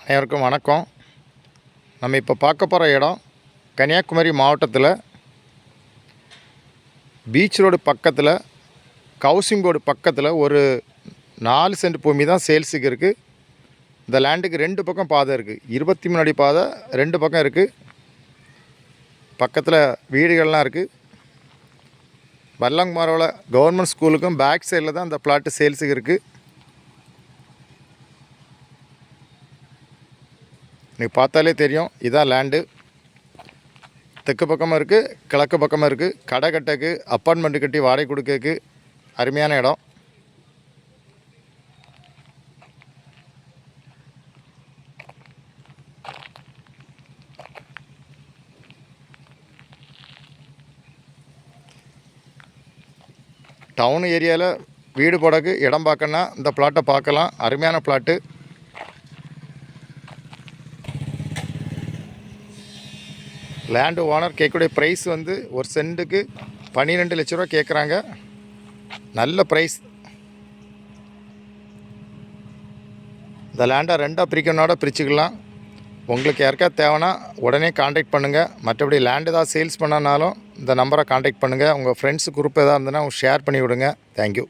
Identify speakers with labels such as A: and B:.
A: அனைவருக்கும் வணக்கம். நம்ம இப்போ பார்க்க போகிற இடம் கன்னியாகுமரி மாவட்டத்தில் பீச் ரோடு பக்கத்தில் கவுசிங் போர்டு பக்கத்தில் ஒரு நாலு சென்ட் பூமி தான் சேல்ஸுக்கு இருக்குது இந்த லேண்டுக்கு ரெண்டு பக்கம் பாதை இருக்குது இருபத்தி மூணு அடி பாதை ரெண்டு பக்கம் இருக்குது பக்கத்தில் வீடுகள்லாம் இருக்குது வல்லங்குமாரோவில் கவர்மெண்ட் ஸ்கூலுக்கும் பேக் சைடில் தான் இந்த பிளாட்டு சேல்ஸுக்கு இருக்குது நீங்கள் பார்த்தாலே தெரியும் இதான் லேண்டு தெற்கு பக்கமும் இருக்குது கிழக்கு பக்கமும் இருக்குது கடை கட்டக்கு அப்பார்ட்மெண்ட்டு கட்டி வாடகை கொடுக்கக்கு அருமையான இடம். டவுன் ஏரியாவில் வீடு போடக்கு இடம் பார்க்கணுன்னா இந்த பிளாட்டை பார்க்கலாம். அருமையான பிளாட்டு லேண்டு ஓனர் கேட்கக்கூடிய ப்ரைஸ் வந்து ஒரு சென்ட்டுக்கு பன்னிரெண்டு லட்ச ரூபா கேட்குறாங்க. நல்ல ப்ரைஸ் இந்த லேண்டை ரெண்டாக பிரிக்கணுனோட பிரிச்சுக்கலாம். உங்களுக்கு யாருக்கா தேவைன்னா உடனே காண்டாக்ட் பண்ணுங்கள் மற்றபடி லேண்ட் ஏதாவது சேல்ஸ் பண்ணனாலும் இந்த நம்பரை காண்டாக்ட் பண்ணுங்கள் உங்கள் ஃப்ரெண்ட்ஸ் குரூப் எதாவது இருந்ததுன்னா ஷேர் பண்ணி விடுங்க தேங்க்யூ